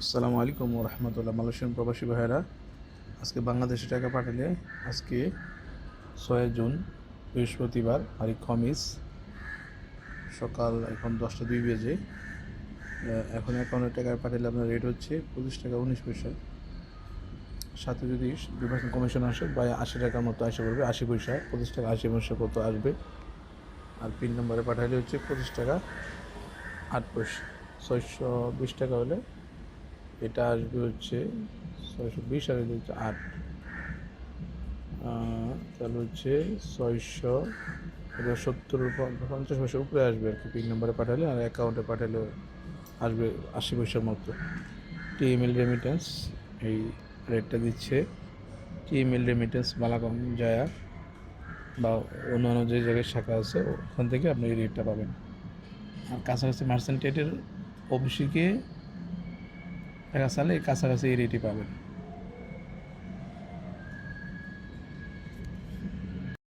আসসালামু আলাইকুম রহমতুল্লাহ মালয়েশিয়ান প্রবাসী ভাইয়েরা। আজকে বাংলাদেশে টাকা পাঠালে আজকে ছয় জুন, বৃহস্পতিবার আর খমিস, সকাল এখন দশটা দুই বেজে। এখন অ্যাকাউন্টে টাকা পাঠালে আপনার রেট হচ্ছে পঁচিশ টাকা উনিশ পয়সা। সাথে যদি দুই কমিশন আসে বা আশি টাকার মতো আসে পড়বে, আশি পয়সা, পঁচিশ টাকা, আশি পয়সা কত আসবে। আর পিন নম্বরে পাঠালে হচ্ছে পঁচিশ টাকা আট পয়সা। ছয়শো বিশ টাকা হলে এটা আসবে হচ্ছে ছয়শো বিশ আর এটা হচ্ছে আট। তাহলে হচ্ছে ছয়শো এটা সত্তর পঞ্চাশ পয়সা উপরে আসবে আর কি পিন নাম্বারে পাঠালে আর অ্যাকাউন্টে পাঠালে আসবে আশি পয়সার মতো। টিএমএল রেমিটেন্স এই রেটটা দিচ্ছে টিএমএল রেমিটেন্স বালাকম জায়া বা অন্যান্য যে জায়গায় শাখা আছে, ওখান থেকে আপনি এই রেটটা পাবেন। আর কাছাকাছি মার্সেন্টেটের অফিসে গিয়ে টাকা চালে কাছাকাছি রেটই পাবেন।